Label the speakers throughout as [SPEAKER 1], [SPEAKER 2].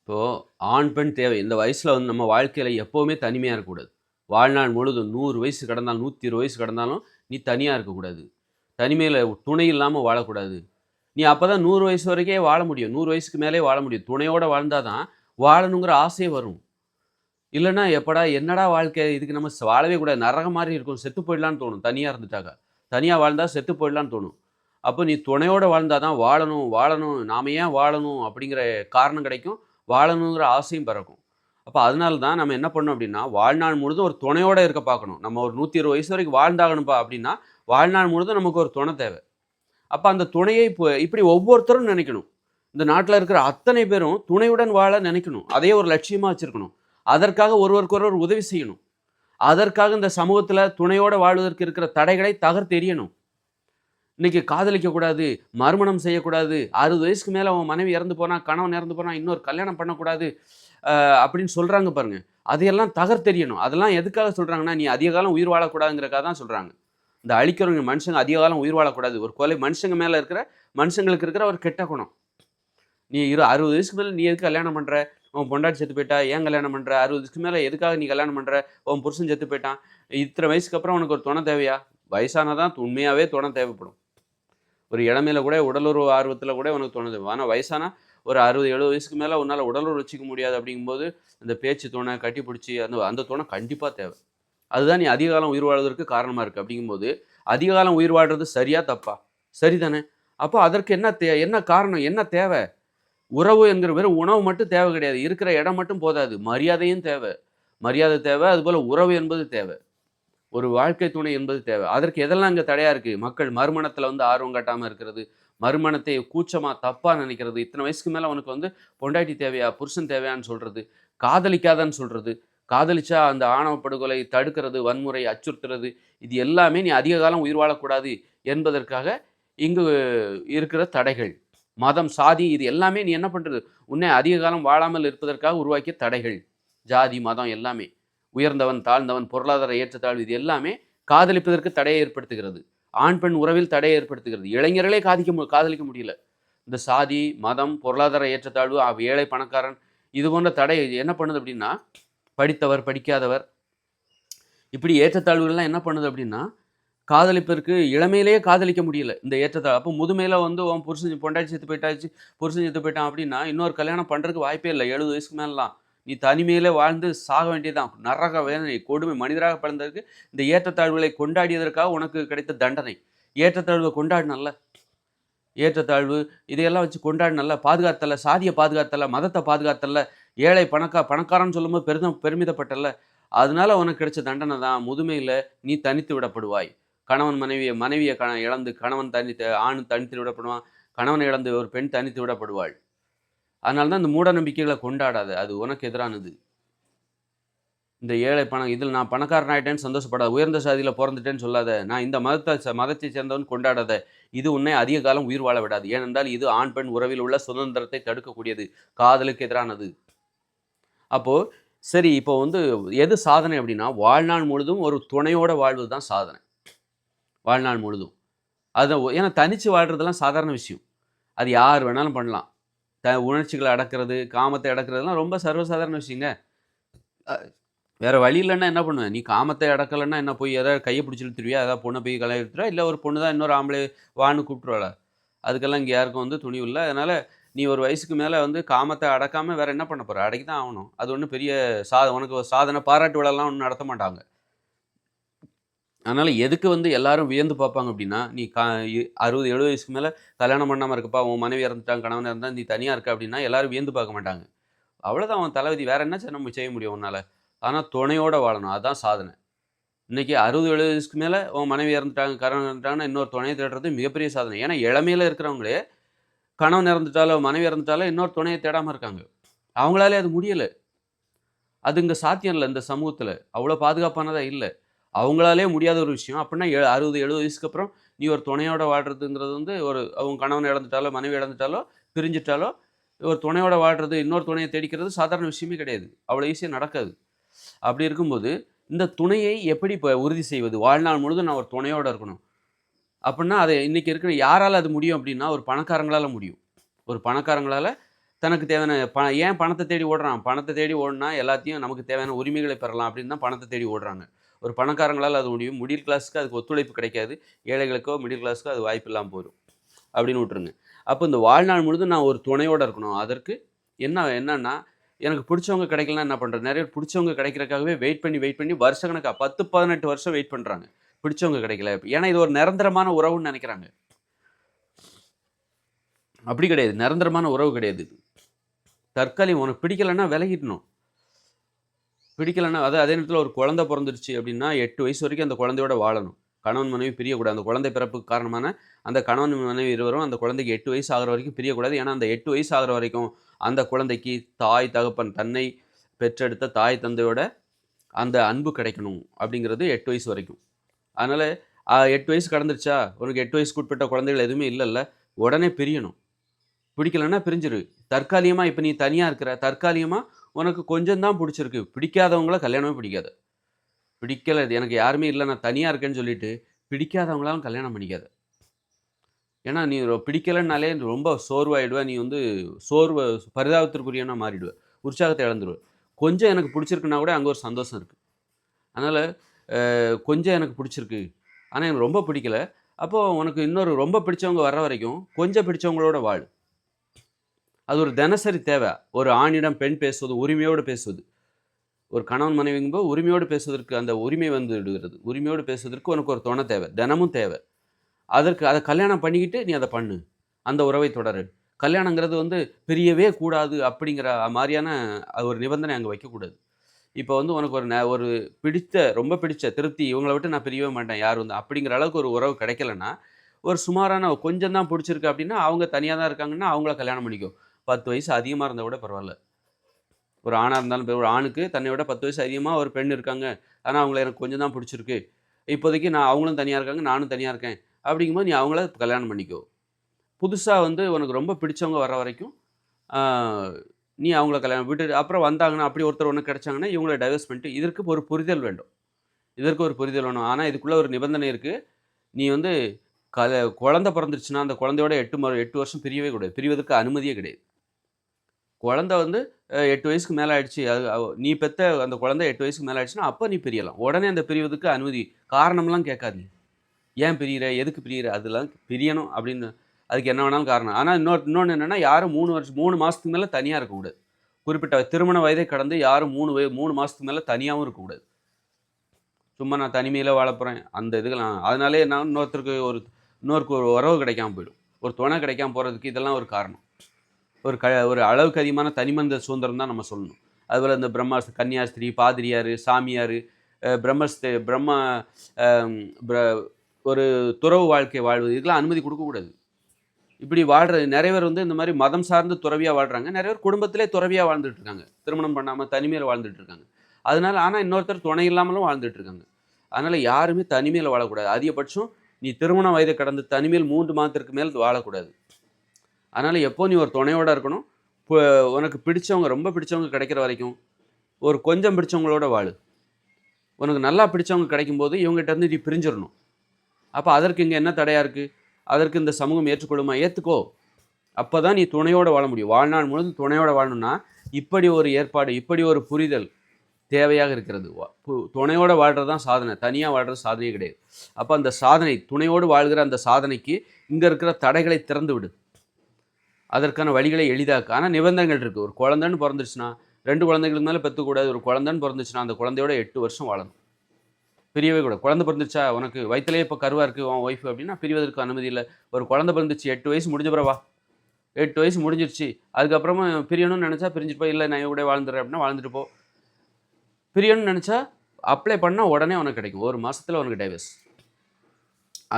[SPEAKER 1] இப்போது ஆண் பெண் தேவை. இந்த வயசில் வந்து நம்ம வாழ்க்கையில் எப்போவுமே தனிமையாக இருக்கக்கூடாது. வாழ்நாள் முழுதும் நூறு வயசு கடந்தாலும் நூற்றி இருபது வயசு கடந்தாலும் நீ தனியாக இருக்கக்கூடாது. தனிமையில் துணை இல்லாமல் வாழக்கூடாது. நீ அப்போ தான் நூறு வயசு வரைக்கே வாழ முடியும். நூறு வயசுக்கு மேலே வாழ முடியும். துணையோடு வாழ்ந்தால் தான் வாழணுங்கிற ஆசையே வரும். இல்லைன்னா எப்படா என்னடா வாழ்க்கை? இதுக்கு நம்ம வாழவே கூடாது. நரகம் மாதிரி இருக்கும். செத்து போயிடலான்னு தோணும். தனியாக இருந்துட்டாக்கா. தனியாக வாழ்ந்தால் செத்து போயிடலான்னு தோணும். அப்போ நீ துணையோடு வாழ்ந்தால் தான் வாழணும் வாழணும். நாம ஏன் வாழணும் அப்படிங்கிற காரணம் கிடைக்கும். வாழணுங்கிற ஆசையும் பிறக்கும். அப்போ அதனால தான் நம்ம என்ன பண்ணோம் அப்படின்னா வாழ்நாள் முழுதும் ஒரு துணையோடு இருக்க பார்க்கணும். நம்ம ஒரு நூற்றி இருபது வயசு வரைக்கும் வாழ்ந்தாகணும்ப்பா அப்படின்னா வாழ்நாள் முழுதும் நமக்கு ஒரு துணை தேவை. அப்போ அந்த துணையை இப்போ இப்படி ஒவ்வொருத்தரும் நினைக்கணும். இந்த நாட்டில் இருக்கிற அத்தனை பேரும் துணையுடன் வாழ நினைக்கணும். அதே ஒரு லட்சியமாக வச்சுருக்கணும். அதற்காக ஒருவருக்கொருவர் உதவி செய்யணும். அதற்காக இந்த சமூகத்தில் துணையோடு வாழ்வதற்கு இருக்கிற தடைகளை தகர்த்தெறியணும். இன்னைக்கு காதலிக்கக்கூடாது மறுமணம் செய்யக்கூடாது அறுபது வயசுக்கு மேலே அவன் மனைவி இறந்து போனால் கணவன் இறந்து போனால் இன்னொரு கல்யாணம் பண்ணக்கூடாது அப்படின்னு சொல்கிறாங்க பாருங்க. அதையெல்லாம் தகர்த்தெறியணும் அதெல்லாம் எதுக்காக சொல்கிறாங்கன்னா நீ அதிக காலம் உயிர் வாழக்கூடாதுங்கிறக்காக தான் சொல்கிறாங்க இந்த அழிக்கிறவங்க மனுஷங்க அதிக காலம் உயிர் வாழக்கூடாது. ஒரு கொலை மனுஷங்க மேலே இருக்கிற மனுஷங்களுக்கு இருக்கிற ஒரு கெட்ட குணம். நீ இரு அறுபது வயசுக்கு மேலே நீ எதுக்கு கல்யாணம் பண்ணுற உன் பொண்டாட்டி செத்து போயிட்டா ஏன் கல்யாணம் பண்ணுற அறுபது வயசுக்கு மேலே எதுக்காக நீ கல்யாணம் பண்ணுற உன் புருஷன் செத்து போயிட்டான். இத்தனை வயசுக்கு அப்புறம் உனக்கு ஒரு துணை தேவையா? வயசானதான் உண்மையாகவே துணை தேவைப்படும். ஒரு இடமையில கூட உடலுறவு ஆர்வத்தில் கூட உனக்கு தோணுது. ஆனால் வயசானா ஒரு அறுபது எழுபது வயசுக்கு மேலே உன்னால் உடலுறவு வச்சுக்க முடியாது அப்படிங்கும்போது அந்த பேச்சு துணை கட்டி பிடிச்சி அந்த அந்த துணை கண்டிப்பாக தேவை. அதுதான் நீ அதிகாலம் உயிர் வாழ்வதற்கு காரணமாக இருக்குது அப்படிங்கும்போது அதிக காலம் உயிர் வாழ்றது சரியா தப்பா? சரிதானே? அப்போ அதற்கு என்ன தே என்ன காரணம் என்ன தேவை? உறவு என்கிற வெறும் உணவு மட்டும் தேவை கிடையாது. இருக்கிற இடம் மட்டும் போதாது. மரியாதையும் தேவை. மரியாதை தேவை அதுபோல் உறவு என்பது தேவை. ஒரு வாழ்க்கை துணை என்பது தேவை. அதற்கு எதெல்லாம் இங்கே தடையாக இருக்குது மக்கள் மறுமணத்தில் வந்து ஆர்வம் காட்டாமல் இருக்கிறது மறுமணத்தை கூச்சமாக தப்பாக நினைக்கிறது இத்தனை வயசுக்கு மேலே உனக்கு வந்து பொண்டாட்டி தேவையா புருஷன் தேவையான்னு சொல்கிறது காதலிக்காதான்னு சொல்கிறது காதலிச்சா அந்த ஆணவ படுகொலை தடுக்கிறது வன்முறை அச்சுறுத்துறது இது எல்லாமே நீ அதிக காலம் உயிர் வாழக்கூடாது என்பதற்காக இங்கு இருக்கிற தடைகள். மதம் சாதி இது எல்லாமே நீ என்ன பண்ணுறது உன்னை அதிக காலம் வாழாமல் இருப்பதற்காக உருவாக்கிய தடைகள். ஜாதி மதம் எல்லாமே. உயர்ந்தவன் தாழ்ந்தவன் பொருளாதார ஏற்றத்தாழ்வு இது எல்லாமே காதலிப்பதற்கு தடையை ஏற்படுத்துகிறது. ஆண் பெண் உறவில் தடையை ஏற்படுத்துகிறது. இளைஞர்களே காதிக்க காதலிக்க முடியல. இந்த சாதி மதம் பொருளாதார ஏற்றத்தாழ்வு ஏழை பணக்காரன் இது போன்ற தடை என்ன பண்ணுது அப்படின்னா படித்தவர் படிக்காதவர் இப்படி ஏற்றத்தாழ்வுகள்லாம் என்ன பண்ணுது அப்படின்னா காதலிப்பதற்கு இளமையிலேயே காதலிக்க முடியல இந்த ஏற்றத்தாழ் அப்போ முதுமையில் வந்து உன் புருஷன் பொண்டாட்டி செத்து போயிட்டாச்சு புருஷன் செத்து போயிட்டான் அப்படின்னா இன்னொரு கல்யாணம் பண்ணுறதுக்கு வாய்ப்பே இல்லை. எழுபது வயசுக்கு மேலாம் நீ தனிமையிலே வாழ்ந்து சாக வேண்டியதுதான். நரக வேதனை கொடுமை மனிதராக பிறந்ததற்கு இந்த ஏற்றத்தாழ்வுகளை கொண்டாடியதற்காக உனக்கு கிடைத்த தண்டனை. ஏற்றத்தாழ்வை கொண்டாடினல்ல? ஏற்றத்தாழ்வு இதையெல்லாம் வச்சு கொண்டாடினல்ல? பாதுகாத்தல சாதியை பாதுகாத்தல மதத்தை பாதுகாத்தல ஏழை பணக்கா பணக்காரன்னு சொல்லும்போது பெருதம் பெருமிதப்பட்டல அதனால உனக்கு கிடைச்ச தண்டனை தான் முதுமையில் நீ தனித்து விடப்படுவாய். கணவன் மனைவியை மனைவியை கண இழந்து கணவன் தனித்து ஆண் தனித்து விடப்படுவான். கணவனை இழந்து ஒரு பெண் தனித்து விடப்படுவாள். அதனால தான் இந்த மூட நம்பிக்கைகளை கொண்டாடாது. அது உனக்கு எதிரானது. இந்த ஏழை பணம் இதில் நான் பணக்காரன் ஆயிட்டேன்னு சந்தோஷப்படாத. உயர்ந்த சாதியில் பிறந்துட்டேன்னு சொல்லாத. நான் இந்த மதத்தை ச- மதத்தை சேர்ந்தவன் கொண்டாடாத. இது உன்னை அதிக காலம் உயிர் வாழ விடாது. ஏனென்றால் இது ஆண் பெண் உறவில் உள்ள சுதந்திரத்தை தடுக்கக்கூடியது. காதலுக்கு எதிரானது. அப்போது சரி இப்போ வந்து எது சாதனை அப்படின்னா வாழ்நாள் முழுதும் ஒரு துணையோட வாழ்வது தான் சாதனை. வாழ்நாள் முழுதும். அது ஏன்னா தனித்து வாழ்கிறதுலாம் சாதாரண விஷயம். அது யார் வேணாலும் பண்ணலாம். த உணர்ச்சிகளை அடக்கிறது காமத்தை அடக்கிறதுலாம் ரொம்ப சர்வசாதாரண விஷயங்க. அஹ் வேற வழி இல்லைன்னா என்ன பண்ணுவேன் நீ காமத்தை அடக்கலைன்னா என்ன போய் எதாவது கையை பிடிச்சி இழுத்துருவியா? ஏதாவது பொண்ணை போய் கலை எடுத்துருவா இல்லை ஒரு பொண்ணு தான் இன்னொரு ஆம்பளை வான்னு கூப்பிட்டுருவாளா? அதுக்கெல்லாம் இங்கே யாருக்கும் வந்து துணிவு இல்லை. அதனால் நீ ஒரு வயசுக்கு மேலே வந்து காமத்தை அடக்காமல் வேற என்ன பண்ண போகிற அடக்கி தான் ஆகணும். அது ஒன்றும் பெரிய சாத உனக்கு ஒரு சாதனை பாராட்டு விழாலாம் ஒன்றும் நடத்த மாட்டாங்க. அதனால் எதுக்கு வந்து எல்லாரும் வியந்து பார்ப்பாங்க அப்படின்னா நீ கா அறுபது எழுபது வயசுக்கு மேலே கல்யாணம் பண்ணாமல் இருக்கப்பா உன் மனைவி இறந்துட்டாங்க கணவன் இருந்தால் நீ தனியாக இருக்க அப்படின்னா எல்லாரும் வியந்து பார்க்க மாட்டாங்க. அவ்வளோதான் அவன் தளபதி வேறு என்ன நம்ம செய்ய முடியும் உன்னால்? ஆனால் துணையோடு வாழணும். அதுதான் சாதனை. இன்னைக்கு அறுபது எழுபது வயசுக்கு மேலே உன் மனைவி இறந்துட்டாங்க கணவன் இறந்துட்டாங்கன்னா இன்னொரு துணையை தேடுறது மிகப்பெரிய சாதனை. ஏன்னா இளமையில இருக்கிறவங்களே கணவன் இறந்துட்டாலோ மனைவி இறந்துட்டாலோ இன்னொரு துணையை தேடாமல் இருக்காங்க. அவங்களாலே அது முடியலை. அது இங்கே சாத்தியம் இல்லை இந்த சமூகத்தில். அவ்வளோ பாதுகாப்பானதாக இல்லை. அவங்களாலே முடியாத ஒரு விஷயம். அப்படின்னா எ அறுபது எழுபது வயசுக்கு அப்புறம் நீ ஒரு துணையோட வாழ்றதுங்கிறது வந்து ஒரு அவங்க கணவன் இழந்துட்டாலோ மனைவி இழந்துட்டாலோ பிரிஞ்சிட்டாலோ ஒரு துணையோட வாழ்றது இன்னொரு துணையை தேடிக்கிறது சாதாரண விஷயமே கிடையாது. அவ்வளோ ஈஸியாக நடக்காது. அப்படி இருக்கும்போது இந்த துணையை எப்படி இப்போ உறுதி செய்வது? வாழ்நாள் முழுதும் நான் ஒரு துணையோட இருக்கணும். அப்படின்னா அதை இன்றைக்கி இருக்கிற யாரால் அது முடியும் அப்படின்னா ஒரு பணக்காரங்களால் முடியும். ஒரு பணக்காரங்களால் தனக்கு தேவையான பண ஏன் பணத்தை தேடி ஓடுறான்? பணத்தை தேடி ஓடினா எல்லாத்தையும் நமக்கு தேவையான உரிமைகளை பெறலாம் அப்படின்னு தான் பணத்தை தேடி ஓடுறாங்க. ஒரு பணக்காரங்களால் அது முடியும். மிடில் கிளாஸ்க்கு அதுக்கு ஒத்துழைப்பு கிடைக்காது. ஏழைகளுக்கோ மிடில் கிளாஸ்க்கோ அது வாய்ப்பு இல்லாமல் போயிடும் அப்படின்னு விட்டுருங்க. அப்போ இந்த வாழ்நாள் முழுதும் நான் ஒரு துணையோடு இருக்கணும். அதற்கு என்ன என்னன்னா எனக்கு பிடிச்சவங்க கிடைக்கலனா என்ன பண்ணுறது நிறைய பிடிச்சவங்க கிடைக்கிறக்காகவே வெயிட் பண்ணி வெயிட் பண்ணி வருஷக்கணக்காக பத்து பதினெட்டு வருஷம் வெயிட் பண்ணுறாங்க பிடிச்சவங்க கிடைக்கல. ஏன்னா இது ஒரு நிரந்தரமான உறவுன்னு நினைக்கிறாங்க. அப்படி கிடையாது. நிரந்தரமான உறவு கிடையாது இது. தற்காலிகம் உனக்கு பிடிக்கலைன்னா விலகிடணும். பிடிக்கலைன்னா அது அதே நேரத்தில் ஒரு குழந்தை பிறந்துருச்சு அப்படின்னா எட்டு வயசு வரைக்கும் அந்த குழந்தையோட வாழணும். கணவன் மனைவி பிரியக்கூடாது. அந்த குழந்தை பிறப்புக்கு காரணமான அந்த கணவன் மனைவி இருவரும் அந்த குழந்தைக்கு எட்டு வயசு ஆகிற வரைக்கும் பிரியக்கூடாது. ஏன்னா அந்த எட்டு வயசு ஆகிற வரைக்கும் அந்த குழந்தைக்கு தாய் தகப்பன் தன்னை பெற்றெடுத்த தாய் தந்தையோட அந்த அன்பு கிடைக்கணும் அப்படிங்கிறது எட்டு வயசு வரைக்கும். அதனால் எட்டு வயசு கடந்துருச்சா? உனக்கு எட்டு வயசுக்கு உட்பட்ட குழந்தைகள் எதுவுமே இல்லைல்ல. உடனே பிரியணும். பிடிக்கலன்னா பிரிஞ்சிரு. தற்காலிகமாக இப்போ நீ தனியாக இருக்கிற தற்காலிகமாக உனக்கு கொஞ்சம் தான் பிடிச்சிருக்கு. பிடிக்காதவங்கள கல்யாணமே பிடிக்காது. பிடிக்கல எனக்கு யாருமே இல்லை நான் தனியாக இருக்கேன்னு சொல்லிட்டு பிடிக்காதவங்களாலும் கல்யாணம் பண்ணிக்காது. ஏன்னா நீ பிடிக்கலைன்னாலே ரொம்ப சோர்வாயிடுவ. நீ வந்து சோர்வு பரிதாபத்திற்குரியனா மாறிடுவ. உற்சாகத்தை இழந்துருவ. கொஞ்சம் எனக்கு பிடிச்சிருக்குன்னா கூட அங்கே ஒரு சந்தோஷம் இருக்குது அதனால் கொஞ்சம் எனக்கு பிடிச்சிருக்கு. ஆனால் எனக்கு ரொம்ப பிடிக்கல. அப்போது உனக்கு இன்னொரு ரொம்ப பிடிச்சவங்க வர்ற வரைக்கும் கொஞ்சம் பிடிச்சவங்களோட வாழ். அது ஒரு தினசரி தேவை. ஒரு ஆணிடம் பெண் பேசுவது உரிமையோடு பேசுவது. ஒரு கணவன் மனைவிங்கும்போது உரிமையோடு பேசுவதற்கு அந்த உரிமை வந்து விடுகிறது உரிமையோடு பேசுவதற்கு உனக்கு ஒரு துணை தேவை. தினமும் தேவை. அதற்கு அதை கல்யாணம் பண்ணிக்கிட்டு நீ அதை பண்ணு. அந்த உறவை தொடரு. கல்யாணங்கிறது வந்து பிரியவே கூடாது அப்படிங்கிற மாதிரியான ஒரு நிபந்தனை அங்கே வைக்கக்கூடாது. இப்போ வந்து உனக்கு ஒரு ந- ஒரு பிடித்த ரொம்ப பிடிச்ச திருப்தி இவங்களை விட்டு நான் பிரியவே மாட்டேன் யார் வந்து அப்படிங்கிற அளவுக்கு ஒரு உறவு கிடைக்கலன்னா ஒரு சுமாரான கொஞ்சம் தான் பிடிச்சிருக்கு அப்படின்னா அவங்க தனியாக தான் இருக்காங்கன்னா அவங்கள கல்யாணம் பண்ணிக்கும். பத்து வயசு அதிகமாக இருந்தால் கூட பரவாயில்ல. ஒரு ஆணாக இருந்தாலும் ஒரு ஆணுக்கு தன்னை விட பத்து வயசு அதிகமாக ஒரு பெண் இருக்காங்க. ஆனால் அவங்கள எனக்கு கொஞ்சம் தான் பிடிச்சிருக்கு. இப்போதைக்கு நான் அவங்களும் தனியாக இருக்காங்க நானும் தனியாக இருக்கேன். அப்படிங்கும்போது நீ அவங்கள கல்யாணம் பண்ணிக்கோ. புதுசாக வந்து உனக்கு ரொம்ப பிடிச்சவங்க வர வரைக்கும் நீ அவங்கள கல்யாணம் விட்டு அப்புறம் வந்தாங்கன்னா அப்படி ஒருத்தர் ஒன்று கிடைச்சாங்கன்னா இவங்கள டைவர்ஸ் பண்ணிட்டு இதற்கு ஒரு புரிதல் வேண்டும். இதற்கு ஒரு புரிதல் வேணும். ஆனால் இதுக்குள்ளே ஒரு நிபந்தனை இருக்குது நீ வந்து கல குழந்த பிறந்துருச்சுன்னா அந்த குழந்தையோட எட்டு ம எட்டு வருஷம் பிரியவே கூடாது. பிரிவதற்கு அனுமதியே கிடையாது. குழந்த வந்து எட்டு வயசுக்கு மேலே ஆயிடுச்சு. அது நீ பெற்ற அந்த குழந்தை எட்டு வயசுக்கு மேலே ஆயிடுச்சுன்னா அப்போ நீ பிரியலாம். உடனே அந்த பிரிவதுக்கு அனுமதி. காரணம்லாம் கேட்காதீங்க. ஏன் பிரியிற? எதுக்கு பிரியிற? அதெல்லாம் பிரியணும் அப்படின்னு அதுக்கு என்ன வேணாலும் காரணம். ஆனால் இன்னொரு இன்னொன்று என்னென்னா யாரும் மூணு வருஷம் மூணு மாதத்துக்கு மேலே தனியாக இருக்கக்கூடாது குறிப்பிட்ட திருமண வயதை கடந்து யாரும் மூணு வய மூணு மாதத்துக்கு மேலே தனியாகவும் இருக்கக்கூடாது சும்மா நான் தனிமையில் வாழப்போகிறேன் அந்த இதுக்கெல்லாம் அதனாலே நான் இன்னொருத்தருக்கு ஒரு இன்னொருக்கு ஒரு உறவு கிடைக்காம போயிடும். ஒரு துணை கிடைக்காம போகிறதுக்கு இதெல்லாம் ஒரு காரணம். ஒரு க ஒரு அளவுக்கு அதிகமான தனிமந்த சுதந்திரம் தான் நம்ம சொல்லணும். அதுபோல் இந்த பிரம்மாஸ் கன்னியாஸ்திரி பாதிரியார் சாமியார் பிரம்மஸ்தே பிரம்ம பிர- ஒரு துறவு வாழ்க்கை வாழ்வது இதுக்கெல்லாம் அனுமதி கொடுக்கக்கூடாது இப்படி வாழ்கிற நிறைய பேர் வந்து இந்த மாதிரி மதம் சார்ந்து துறவியாக வாழ்கிறாங்க நிறைய பேர் குடும்பத்திலே துறவியாக வாழ்ந்துட்டு இருக்காங்க. திருமணம் பண்ணாமல் தனிமையில் வாழ்ந்துட்டு இருக்காங்க. அதனால ஆனால் இன்னொருத்தர் துணை இல்லாமலும் வாழ்ந்துட்டு இருக்காங்க. அதனால் யாருமே தனிமையில் வாழக்கூடாது. அதிகபட்சம் நீ திருமண வயதை கடந்து தனிமையில் மூன்று மாதத்திற்கு மேல் வாழக்கூடாது. அதனால் எப்போ நீ ஒரு துணையோடு இருக்கணும் இப்போ உனக்கு பிடிச்சவங்க ரொம்ப பிடிச்சவங்க கிடைக்கிற வரைக்கும் ஒரு கொஞ்சம் பிடிச்சவங்களோட வாழு. உனக்கு நல்லா பிடிச்சவங்க கிடைக்கும்போது இவங்ககிட்ட இருந்து நீ பிரிஞ்சிடணும். அப்போ அதற்கு இங்கே என்ன தடையாக இருக்குது அதற்கு இந்த சமூகம் ஏற்றுக்கொள்ளுமா? ஏற்றுக்கோ அப்போ தான் நீ துணையோடு வாழ முடியும். வாழ்நாள் முழுதும் துணையோட வாழணும்னா இப்படி ஒரு ஏற்பாடு இப்படி ஒரு புரிதல் தேவையாக இருக்கிறது. துணையோடு பு- துணையோட வாழ்கிறது தான் சாதனை. தனியாக வாழ்கிறது சாதனையே கிடையாது. அப்போ அந்த சாதனை துணையோடு வாழ்கிற அந்த சாதனைக்கு இங்கே இருக்கிற தடைகளை திறந்து விடு அதற்கான வழிகளை எளிதாக்கு. ஆனால் நிபந்தனைகள் இருக்குது ஒரு குழந்தைன்னு பிறந்துச்சுன்னா ரெண்டு குழந்தைகளுக்கு மேலே பெற்றுக்கூடாது ஒரு குழந்தைன்னு பிறந்துச்சுன்னா அந்த குழந்தையோட எட்டு வருஷம் வாழணும். பிரியவே கூட குழந்தை பிறந்துச்சா உனக்கு வயிற்றுலேயே இப்போ கருவாக இருக்குது உன் ஒய்ஃப் அப்படின்னா பிரிவதற்கு அனுமதி இல்லை. ஒரு குழந்தை பிறந்துச்சு எட்டு வயசு முடிஞ்ச பிறவா? எட்டு வயசு முடிஞ்சிருச்சு. அதுக்கப்புறமா பிரியணும்னு நினச்சா பிரிஞ்சுட்டு போய் இல்லை நான் இவ கூட வாழ்ந்துடுறேன் அப்படின்னா வாழ்ந்துட்டு போ. பிரியணும்னு நினச்சா அப்ளை பண்ணால் உடனே உனக்கு கிடைக்கும். ஒரு மாதத்தில் உனக்கு டைவர்ஸ்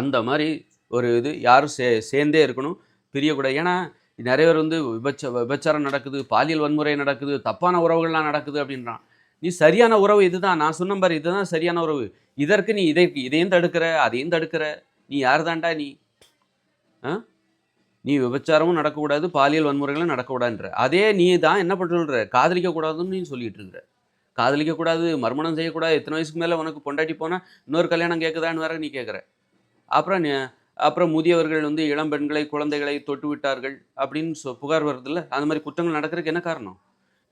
[SPEAKER 1] அந்த மாதிரி ஒரு இது யாரும் சே சேர்ந்தே இருக்கணும். பிரியக்கூடாது. ஏன்னா நிறைய பேர் வந்து விபச்ச விபச்சாரம் நடக்குது பாலியல் வன்முறை நடக்குது தப்பான உறவுகள்லாம் நடக்குது அப்படின்றான். நீ சரியான உறவு இதுதான் நான் சொன்ன பாரு இதுதான் சரியான உறவு. இதற்கு நீ இதை இதையும் தடுக்கிற அதையும் தடுக்கிற. நீ யார் தாண்டா நீ? ஆ? நீ விபச்சாரமும் நடக்கக்கூடாது பாலியல் வன்முறைகளும் நடக்கக்கூடாதுன்ற. அதே நீ தான் என்ன பண்ணுற காதலிக்க கூடாதுன்னு நீ சொல்லிட்டு இருக்கிற காதலிக்க கூடாது மறுமணம் செய்யக்கூடாது. எத்தனை வயசுக்கு மேலே உனக்கு பொண்டாட்டி போனால் இன்னொரு கல்யாணம் கேட்குதான்னு வேற நீ கேட்குற அப்புறம் நீ அப்புறம் முதியவர்கள் வந்து இளம் பெண்களை குழந்தைகளை தொட்டு விட்டார்கள் அப்படின்னு சொ புகார் வருதுல்ல அந்த மாதிரி குற்றங்கள் நடக்கிறதுக்கு என்ன காரணம்?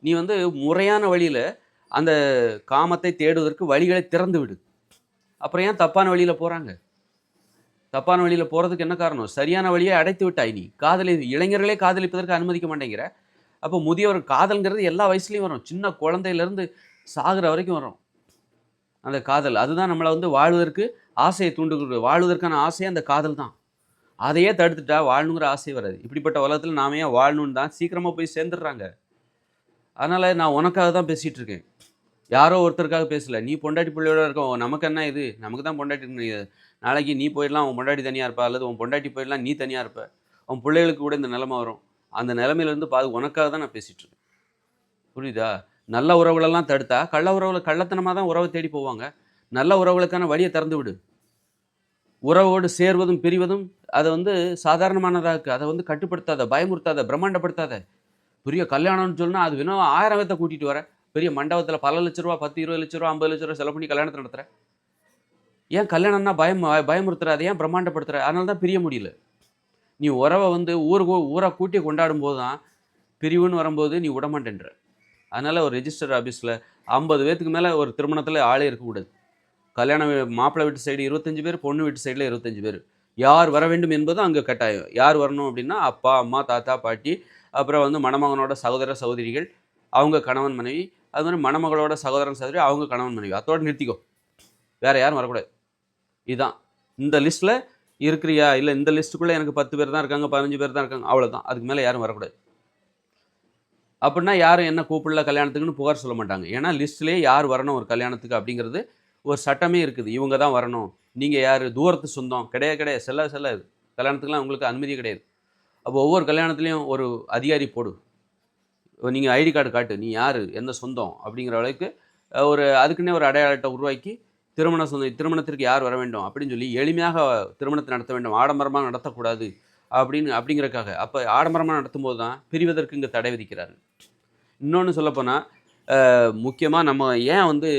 [SPEAKER 1] நீ வந்து முறையான வழியில் அந்த காமத்தை தேடுவதற்கு வழிகளை திறந்து விடு. அப்புறம் ஏன் தப்பான வழியில் போகிறாங்க தப்பான வழியில் போகிறதுக்கு என்ன காரணம்? சரியான வழியை அடைத்து விட்டாய் நீ. காதலி இளைஞர்களே காதலிப்பதற்கு அனுமதிக்க மாட்டேங்கிற. அப்போ முதியவர் காதல்ங்கிறது எல்லா வயசுலையும் வரும். சின்ன குழந்தையிலேருந்து சாகுற வரைக்கும் வரும். அந்த காதல். அதுதான் நம்மளை வந்து வாழ்வதற்கு ஆசையை தூண்டுக்கூடிய வாழ்வதற்கான ஆசையே அந்த காதல் தான் அதையே தடுத்துட்டா வாழணுங்கிற ஆசை வராது. இப்படிப்பட்ட உலகத்தில் நாம ஏன் வாழணும்னு தான் சீக்கிரமாக போய் சேர்ந்துடுறாங்க. அதனால் நான் உனக்காக தான் பேசிகிட்டு இருக்கேன். யாரோ ஒருத்தருக்காக பேசலை. நீ பொண்டாட்டி பிள்ளையோட இருக்கோம் நமக்கு என்ன இது? நமக்கு தான் பொண்டாட்டி நாளைக்கு நீ போயிடலாம் உன் பொண்டாட்டி தனியாக இருப்பா. அல்லது உன் பொண்டாட்டி போயிடலாம் நீ தனியாக இருப்ப. உன் பிள்ளைகளுக்கு கூட இந்த நிலமை வரும். அந்த நிலமையிலேருந்து பாது உனக்காக தான் நான் பேசிகிட்டு இருக்கேன். புரியுதா? நல்ல உறவுகளெல்லாம் தடுத்தா கள்ள உறவுல கள்ளத்தனமாக தான் உறவை தேடி போவாங்க. நல்ல உறவுகளுக்கான வழியை திறந்து விடு. உறவோடு சேர்வதும் பிரிவதும் அதை வந்து சாதாரணமானதாக இருக்குது அதை வந்து கட்டுப்படுத்தாத பயமுறுத்தாத பிரம்மாண்டப்படுத்தாத. பெரிய கல்யாணம்னு சொன்னால் அது வேணும் ஆயிரம் ஆயிரங்கத்தை கூட்டிகிட்டு வர. பெரிய மண்டபத்தில் பல லட்ச ரூபா பத்து இருபது லட்ச ரூபா ஐம்பது லட்ச ரூபா செலவு பண்ணி கல்யாணத்தை நடத்துகிற ஏன் கல்யாணம்னா பயம் பயமுறுத்துற அதை ஏன் பிரம்மாண்டப்படுத்துகிற அதனால தான் பிரிய முடியல. நீ உறவை வந்து ஊருக்கு ஊரை கூட்டி கொண்டாடும் போது தான் பிரிவுன்னு வரும்போது நீ விடமாட்டேன்ற. அதனால் ஒரு ரெஜிஸ்டர் ஆஃபீஸில் ஐம்பது பேத்துக்கு மேலே ஒரு திருமணத்தில் ஆளே இருக்கக்கூடாது கல்யாண மாப்பிள்ளை வீட்டு சைடு இருபத்தஞ்சு பேர் பொண்ணு வீட்டு சைடில் இருபத்தஞ்சு பேர். யார் வர வேண்டும் என்பதும் அங்கே கட்டாயம். யார் வரணும் அப்படின்னா அப்பா அம்மா தாத்தா பாட்டி அப்புறம் வந்து மணமகனோட சகோதர சகோதரிகள் அவங்க கணவன் மனைவி அது மாதிரி மணமகளோட சகோதரன் சகோதரி அவங்க கணவன் மனைவி. அத்தோடு நிறுத்திக்கோ. வேறு யாரும் வரக்கூடாது. இதுதான் இந்த லிஸ்ட்டில் இருக்கிறியா? இல்லை இந்த லிஸ்ட்டுக்குள்ளே எனக்கு பத்து பேர் தான் இருக்காங்க பதினஞ்சு பேர் தான் இருக்காங்க அவ்வளோதான் அதுக்கு மேலே யாரும் வரக்கூடாது. அப்படின்னா யாரும் என்ன கூப்பிடல கல்யாணத்துக்குன்னு புகார் சொல்ல மாட்டாங்க. ஏன்னா லிஸ்ட்லேயே யார் வரணும் ஒரு கல்யாணத்துக்கு அப்படிங்கிறது ஒரு சட்டமே இருக்குது. இவங்க தான் வரணும். நீங்கள் யார்? தூரத்து சொந்தம். கிடையாது கிடையாது. செல்ல செல்லாது கல்யாணத்துக்குலாம் உங்களுக்கு அனுமதி கிடையாது. அப்போ ஒவ்வொரு கல்யாணத்துலேயும் ஒரு அதிகாரி போடு. நீங்கள் ஐடி கார்டு காட்டு. நீ யார்? எந்த சொந்தம்? அப்படிங்கிற அளவுக்கு ஒரு அதுக்குன்னே ஒரு அடையாளத்தை உருவாக்கி திருமண சொந்த திருமணத்திற்கு யார் வர வேண்டும்? அப்படின்னு சொல்லி எளிமையாக திருமணத்தை நடத்த வேண்டும். ஆடம்பரமாக நடத்தக்கூடாது. அப்படின்னு அப்படிங்கிறக்காக. அப்போ ஆடம்பரமாக நடத்தும் போது தான் பிரிவதற்கு இங்கே தடை விதிக்கிறாரு. இன்னொன்று சொல்லப்போனால் முக்கியமாக நம்ம ஏன் வந்து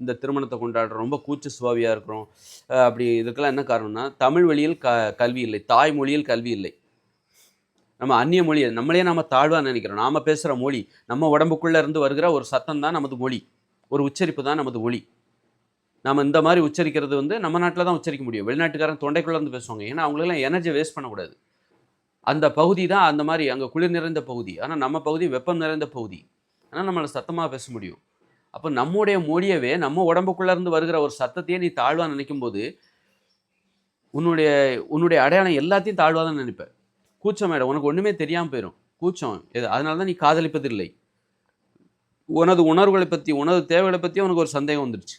[SPEAKER 1] இந்த திருமணத்தை கொண்டாடுறோம்? ரொம்ப கூச்ச சுவாவியாக இருக்கிறோம். அப்படி இதுக்கெல்லாம் என்ன காரணம்னா தமிழ் வழியில் க கல்வி இல்லை. தாய்மொழியில் கல்வி இல்லை. நம்ம அந்நிய மொழியை நம்மளே நம்ம தாழ்வாக நினைக்கிறோம். நாம பேசுகிற மொழி நம்ம உடம்புக்குள்ளே இருந்து வருகிற ஒரு சத்தம் தான் நமது மொழி. ஒரு உச்சரிப்பு தான் நமது மொழி. நம்ம இந்த மாதிரி உச்சரிக்கிறது வந்து நம்ம நாட்டில் தான் உச்சரிக்க முடியும். வெளிநாட்டுக்காரன் தொண்டைக்குள்ளே இருந்து பேசுவாங்க. ஏன்னா அவங்களெல்லாம் எனர்ஜி வேஸ்ட் பண்ணக்கூடாது. அந்த பகுதி தான் அந்த மாதிரி அங்கே குளிர் நிறைந்த பகுதி. ஆனால் நம்ம பகுதி வெப்பம் நிறைந்த பகுதி. ஆனால் நம்மளை சத்தமாக பேச முடியும். அப்போ நம்முடைய மொழியவே நம்ம உடம்புக்குள்ளே இருந்து வருகிற ஒரு சத்தத்தையே நீ தாழ்வாக நினைக்கும் போது உன்னுடைய உன்னுடைய அடையாளம் எல்லாத்தையும் தாழ்வாக தான் நினைப்பேன். கூச்சம் ஆயிடும். உனக்கு ஒன்றுமே தெரியாமல் போயிடும் கூச்சம். எது? அதனால தான் நீ காதலிப்பதில்லை. உனது உணர்வுகளை பற்றி உனது தேவைகளை பற்றி உனக்கு ஒரு சந்தேகம் வந்துடுச்சு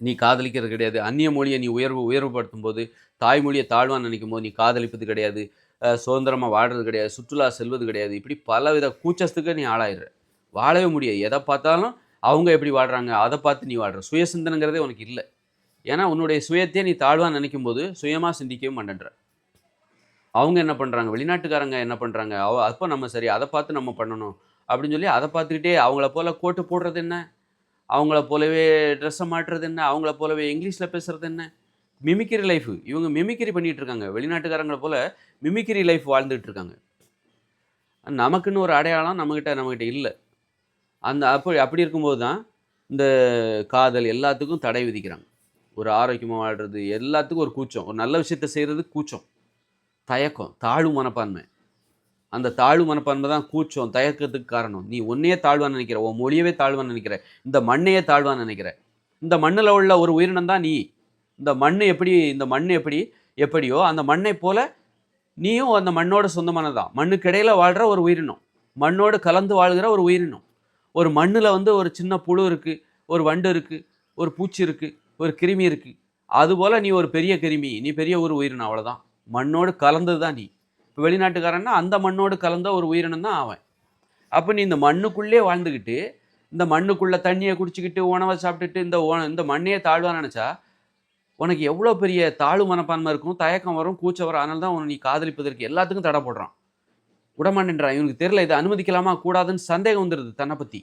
[SPEAKER 1] நீ காதலிக்கிறது கிடையாது. அந்நிய மொழியை நீ உயர்வு உயர்வுபடுத்தும் போது தாய்மொழியை தாழ்வாக நினைக்கும் போது நீ காதலிப்பது கிடையாது. சுதந்திரமாக வாடுறது கிடையாது. சுற்றுலா செல்வது கிடையாது. இப்படி பலவித கூச்சத்துக்கு நீ ஆளாயிடுற. வாழவே முடியாது. எதை பார்த்தாலும் அவங்க எப்படி வாழ்கிறாங்க அதை பார்த்து நீ வாழ்கிற சுய சிந்தனைங்கிறதே உனக்கு இல்லை. ஏன்னா உன்னுடைய சுயத்தையே நீ தாழ்வாக நினைக்கும் போது சுயமாக சிந்திக்கவே மாட்டேன்ற. அவங்க என்ன பண்ணுறாங்க வெளிநாட்டுக்காரங்க என்ன பண்ணுறாங்க அவ அப்போ நம்ம சரி அதை பார்த்து நம்ம பண்ணணும் அப்படின்னு சொல்லி அதை பார்த்துக்கிட்டே அவங்கள போல் கோட்டு போடுறது என்ன? அவங்கள போலவே ட்ரெஸ்ஸை மாட்டுறது என்ன? அவங்கள போலவே இங்கிலீஷில் பேசுறது என்ன? மிமிக்கிரி லைஃப் இவங்க மிமிக்கிரி பண்ணிகிட்டு இருக்காங்க. வெளிநாட்டுக்காரங்களை போல் மிமிக்கிரி லைஃப் வாழ்ந்துகிட்ருக்காங்க நமக்குன்னு ஒரு அடையாளம் நம்மக்கிட்ட நம்மக்கிட்ட இல்லை. அந்த அப்படி அப்படி இருக்கும்போது தான் இந்த காதல் எல்லாத்துக்கும் தடை விதிக்கிறாங்க. ஒரு ஆரோக்கியமாக வாழ்கிறது எல்லாத்துக்கும் ஒரு கூச்சம். ஒரு நல்ல விஷயத்த செய்கிறது கூச்சம். தயக்கம் தாழ்வு மனப்பான்மை. அந்த தாழ்வு மனப்பான்மை தான் கூச்சம் தயக்கத்துக்கு காரணம். நீ ஒன்றையே தாழ்வான்னு நினைக்கிற உன் மொழியவே தாழ்வான்னு நினைக்கிற இந்த மண்ணையே தாழ்வான்னு நினைக்கிற. இந்த மண்ணில் உள்ள ஒரு உயிரினம் தான் நீ. இந்த மண் எப்படி இந்த மண் எப்படி எப்படியோ அந்த மண்ணை போல நீயும் அந்த மண்ணோட சொந்தமானதான் மண்ணுக்கு இடையில் வாழ்கிற ஒரு உயிரினம். மண்ணோடு கலந்து வாழ்கிற ஒரு உயிரினம். ஒரு மண்ணில் வந்து ஒரு சின்ன புழு இருக்குது ஒரு வண்டு இருக்குது ஒரு பூச்சி இருக்குது ஒரு கிருமி இருக்குது அதுபோல் நீ ஒரு பெரிய கிருமி நீ பெரிய ஒரு உயிரினம் அவ்வளோதான் மண்ணோடு கலந்தது தான் நீ. இப்போ வெளிநாட்டுக்காரன்னா அந்த மண்ணோடு கலந்த ஒரு உயிரினம் தான் அவன். அப்போ நீ இந்த மண்ணுக்குள்ளே வாழ்ந்துக்கிட்டு இந்த மண்ணுக்குள்ளே தண்ணியை குடிச்சிக்கிட்டு உணவை சாப்பிட்டுட்டு இந்த இந்த மண்ணையே தாழ்வான்னு நினச்சா உனக்கு எவ்வளோ பெரிய தாழ்வு மனப்பான்மை இருக்கும் தயக்கம் வரும் கூச்சம் வரும். அதனால தான் உன்னை நீ காதலிப்பதற்கு எல்லாத்துக்கும் தடை போடுறான். விடமாட்டேன்றான் இவனுக்கு தெரியல இதை அனுமதிக்கலாமா? கூடாதுன்னு சந்தேகம் வந்துடுது தன்னை பற்றி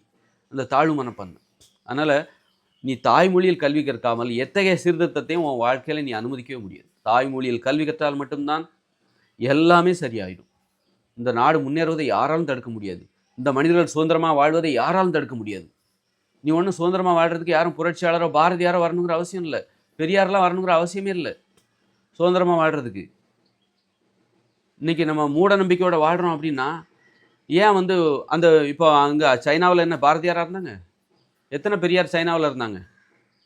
[SPEAKER 1] அந்த தாழ்வு மனப்பான்மை. அதனால் நீ தாய்மொழியில் கல்வி கற்காமல் எத்தகைய சீர்திருத்தத்தையும் உன் வாழ்க்கையில் நீ அனுமதிக்கவே முடியாது. தாய்மொழியில் கல்வி கற்றால் மட்டும்தான் எல்லாமே சரியாயிடும். இந்த நாடு முன்னேறுவதை யாராலும் தடுக்க முடியாது. இந்த மனிதர்கள் சுதந்திரமாக வாழ்வதை யாராலும் தடுக்க முடியாது. நீ ஒன்றும் சுதந்திரமாக வாழ்கிறதுக்கு யாரும் புரட்சியாளரோ பாரதியாரோ வரணுங்கிற அவசியம் இல்லை. பெரியாரெலாம் வரணுங்கிற அவசியமே இல்லை. சுதந்திரமாக வாழ்கிறதுக்கு இன்னைக்கு நம்ம மூட நம்பிக்கையோட வாழ்கிறோம் அப்படின்னா ஏன் வந்து அந்த இப்போ அங்கே சைனாவில் என்ன பாரதியாராக இருந்தாங்க? எத்தனை பெரியார் சைனாவில் இருந்தாங்க?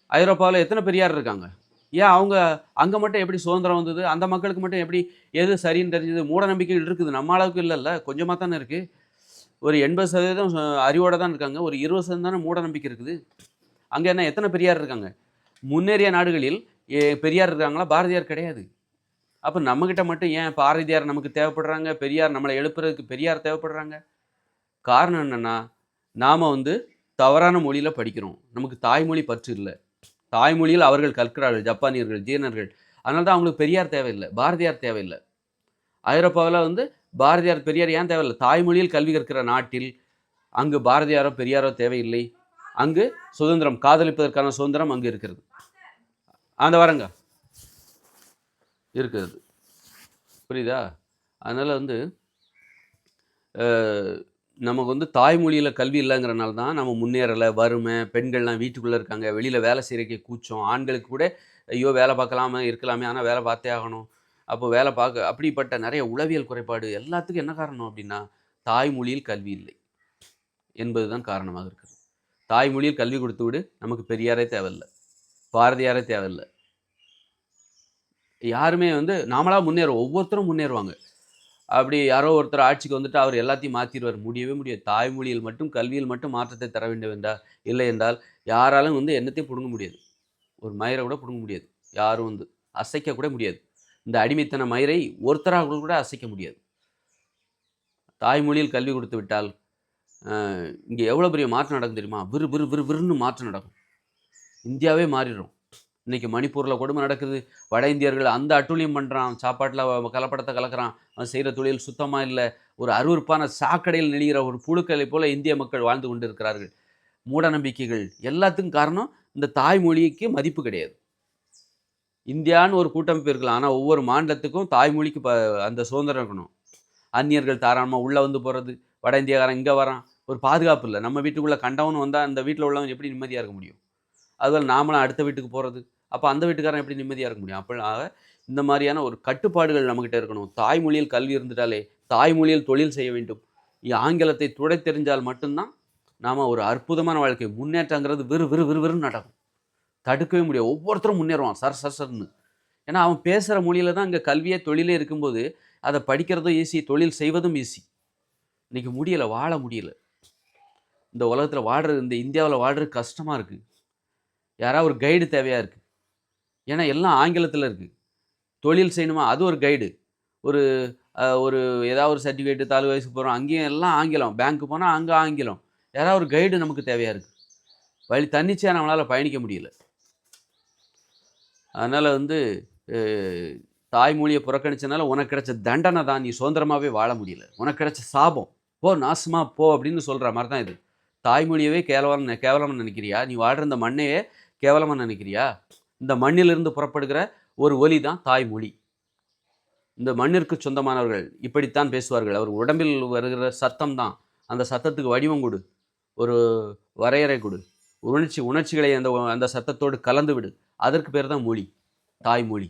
[SPEAKER 1] ஐரோப்பாவில் எத்தனை பெரியார் இருக்காங்க? ஏன் அவங்க அங்கே மட்டும் எப்படி சுதந்திரம் வந்தது? அந்த மக்களுக்கு மட்டும் எப்படி எது சரின்னு தெரிஞ்சது? மூட நம்பிக்கைகள் இருக்குது. நம்ம அளவுக்கு இல்லைல்ல. கொஞ்சமாக தானே இருக்குது ஒரு எண்பது சதவீதம் அறிவோட தான் இருக்காங்க. ஒரு இருபது சதவீதம் தானே மூட நம்பிக்கை இருக்குது. அங்கே என்ன எத்தனை பெரியார் இருக்காங்க? முன்னேறிய நாடுகளில் ஏ- பெரியார் இருக்காங்களா? பாரதியார் கிடையாது. அப்போ நம்மக்கிட்ட மட்டும் ஏன் பாரதியார் நமக்கு தேவைப்படுறாங்க? பெரியார் நம்மளை எழுப்புறதுக்கு பெரியார் தேவைப்படுறாங்க? காரணம் என்னென்னா நாம் வந்து தவறான மொழியில் படிக்கிறோம். நமக்கு தாய்மொழி பற்று இல்லை. தாய்மொழியில் அவர்கள் கற்கிறார்கள் ஜப்பானியர்கள் ஜீனர்கள். அதனால தான் அவங்களுக்கு பெரியார் தேவையில்லை பாரதியார் தேவையில்லை. ஐரோப்பாவில் வந்து பாரதியார் பெரியார் ஏன் தேவையில்லை? தாய்மொழியில் கல்வி கற்கிற நாட்டில் அங்கு பாரதியாரோ பெரியாரோ தேவையில்லை. அங்கு சுதந்திரம் காதலிப்பதற்கான சுதந்திரம் அங்கு இருக்கிறது. அந்த வரங்க. இருக்கிறது. புரியுதா? அதனால் வந்து நமக்கு வந்து தாய்மொழியில் கல்வி இல்லைங்கிறனால தான் நம்ம முன்னேறலை வறுமை பெண்கள்லாம் வீட்டுக்குள்ளே இருக்காங்க வெளியில் வேலை செய்கிறக்கே கூச்சம் ஆண்களுக்கு கூட ஐயோ வேலை பார்க்கலாமா இருக்கலாமே ஆனால் வேலை பார்த்தே ஆகணும். அப்போ வேலை பார்க்க அப்படிப்பட்ட நிறைய உளவியல் குறைபாடு எல்லாத்துக்கும் என்ன காரணம் அப்படின்னா தாய்மொழியில் கல்வி இல்லை என்பது தான் காரணமாக இருக்குது தாய்மொழியில் கல்வி கொடுத்து விடு நமக்கு பெரியாரே தேவையில்லை பாரதியாரே தேவையில்லை. யாருமே வந்து நாமளாக முன்னேறுவோம். ஒவ்வொருத்தரும் முன்னேறுவாங்க. அப்படி யாரோ ஒருத்தர் ஆட்சிக்கு வந்துட்டு அவர் எல்லாத்தையும் மாற்றிடுவார் முடியவே முடியாது. தாய்மொழியில் மட்டும் கல்வியில் மட்டும் மாற்றத்தை தர வேண்டும் என்றால் இல்லை என்றால் யாராலும் வந்து என்னத்தையும் பிடுங்க முடியாது. ஒரு மயிரை கூட பிடுங்க முடியாது. யாரும் வந்து அசைக்க கூட முடியாது. இந்த அடிமைத்தன மயிரை ஒருத்தராக கூட அசைக்க முடியாது. தாய்மொழியில் கல்வி கொடுத்து விட்டால் இங்கே எவ்வளோ பெரிய மாற்றம் நடக்கும் தெரியுமா? விறு விறு விறு விறுன்னு மாற்றம் நடக்கும். இந்தியாவே மாறிடும் இன்றைக்கி மணிப்பூரில் கொடுமை நடக்குது. வட இந்தியர்கள் அந்த அட்டூழியம் பண்ணுறான் சாப்பாட்டில் கலப்படத்தை கலக்கிறான். அவன் செய்கிற தொழில் சுத்தமாக இல்லை. ஒரு அருவருப்பான சாக்கடையில் நெழுகிற ஒரு புழுக்களை போல இந்திய மக்கள் வாழ்ந்து கொண்டு இருக்கிறார்கள் மூட நம்பிக்கைகள் எல்லாத்துக்கும் காரணம் இந்த தாய்மொழிக்கு மதிப்பு கிடையாது. இந்தியான்னு ஒரு கூட்டமைப்பு இருக்கலாம். ஆனால் ஒவ்வொரு மாநிலத்துக்கும் தாய்மொழிக்கு ப அந்த சுதந்திரம் இருக்கணும். அந்நியர்கள் தாராளமாக உள்ளே வந்து போகிறது வட இந்தியாக்காரன் இங்கே வரான். ஒரு பாதுகாப்பு இல்லை. நம்ம வீட்டுக்குள்ளே கண்டவனும் வந்தால் அந்த வீட்டில் உள்ளவன் எப்படி நிம்மதியாக இருக்க முடியும்? அதுபோல் நாமளும் அடுத்த வீட்டுக்கு போகிறது அப்போ அந்த வீட்டுக்காரன் எப்படி நிம்மதியாக இருக்க முடியும்? அப்போ இந்த மாதிரியான ஒரு கட்டுப்பாடுகள் நம்மக்கிட்ட இருக்கணும். தாய்மொழியில் கல்வி இருந்துட்டாலே தாய்மொழியில் தொழில் செய்ய வேண்டும். ஆங்கிலத்தை துடை தெரிஞ்சால் மட்டும்தான் நாம் ஒரு அற்புதமான வாழ்க்கை. முன்னேற்றங்கிறது விறு விறு விறு விறுன்னு நடக்கும். தடுக்கவே முடியாது. ஒவ்வொருத்தரும் முன்னேறுவான். சர் சர் சர்னு ஏன்னா அவன் பேசுகிற மொழியில் தான் இங்கே கல்வியே தொழிலே இருக்கும்போது அதை படிக்கிறதும் ஈஸி தொழில் செய்வதும் ஈஸி இன்றைக்கி முடியலை வாழ முடியல. இந்த உலகத்தில் வாடுறது இந்த இந்தியாவில் வாடுறது கஷ்டமாக இருக்குது யாராவது ஒரு கைடு தேவையாக இருக்குது ஏன்னா எல்லாம் ஆங்கிலத்தில் இருக்குது தொழில் செய்யணுமா? அது ஒரு கைடு ஒரு ஒரு ஏதாவது ஒரு சர்டிஃபிகேட்டு தாலு வயசுக்கு போகிறோம் அங்கேயும் எல்லாம் ஆங்கிலம். பேங்க்கு போனால் அங்கே ஆங்கிலம். யாராவது ஒரு கைடு நமக்கு தேவையாக இருக்குது வழி தன்னிச்சையாக நம்மளால் பயணிக்க முடியல. அதனால் வந்து தாய்மொழியை புறக்கணிச்சனால உனக்கு கிடைச்ச தண்டனை தான் நீ சுதந்திரமாகவே வாழ முடியல. உனக்கு கிடைச்ச சாபம். போ நாசமாக போ அப்படின்னு சொல்கிற மாதிரி தான் இது தாய்மொழியவே கேவலம் கேவலமாக நினைக்கிறியா? நீ வாழ்கிற இந்த மண்ணையே கேவலமாக நினைக்கிறியா? இந்த மண்ணிலிருந்து புறப்படுகிற ஒரு ஒலி தான் தாய்மொழி. இந்த மண்ணிற்கு சொந்தமானவர்கள் இப்படித்தான் பேசுவார்கள். அவர் உடம்பில் வருகிற சத்தம் தான் அந்த சத்தத்துக்கு வடிவம் கொடு. ஒரு வரையறை கொடு. உணர்ச்சி உணர்ச்சிகளை அந்த அந்த சத்தத்தோடு கலந்து விடு. அதற்கு பேர் தான் மொழி. தாய்மொழி.